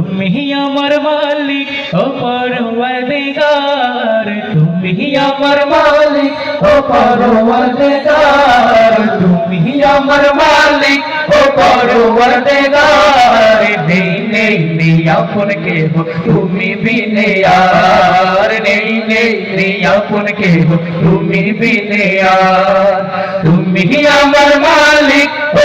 তুমি আমার মালিক ও পরওয়ারদিগার তুমি আমার মালিক ও পরওয়ারদিগার তুমি আমার মালিক ও পরওয়ারদিগার নেই নেই নেই আপন কে হো তুমি বিনে আর নেই নেই নেই আপন কে হো তুমি বিনে আর তুমি আমার মালিক ও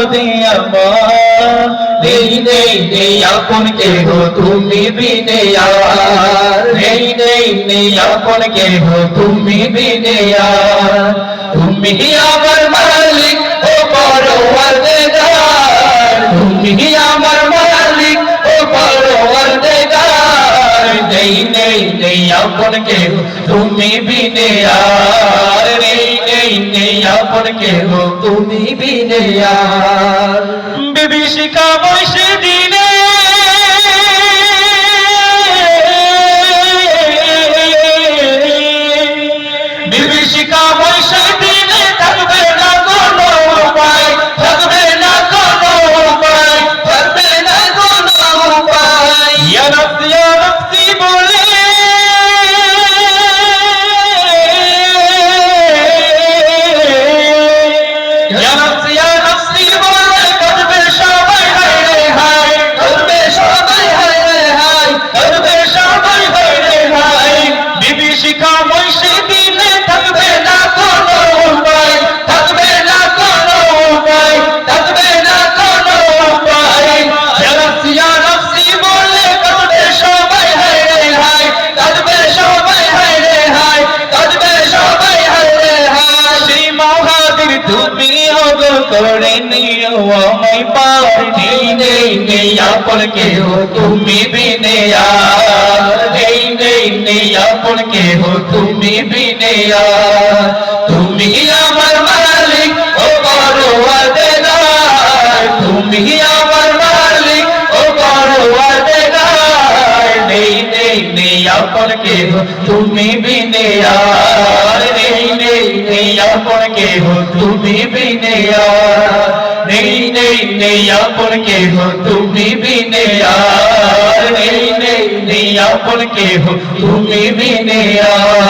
বিপদে আমার নেই নেই নেই আপন কে তুমি বিনে আর নেই নেই নেই আপন কে তুমি বিনে আর আমার মালিক ও পরওয়ারদিগার তুমি আমার মালিক ও পরওয়ারদিগার নেই নেই নেই আপন কে হো তুমি বিনে নেই আপন কেহ তুমি বিনে বিভীষিকা ya. করে নিও আমায় পার নেই নেই নেই আপন কেহ তুমি বিনে আর নেই নেই আপন কেহ তুমি বিনে তুমি আমার মালিক ও পরওয়ারদিগার তুমি আমার মালিক ও পরওয়ারদিগার নেই নেই নেই আপন কেহ তুমি বিনে আপন কেহ তুমি বিনে আর নেই নেই নেই আপন কেহ তুমি বিনে আর নেই নেই নেই আপন কেহ তুমি বিনে আর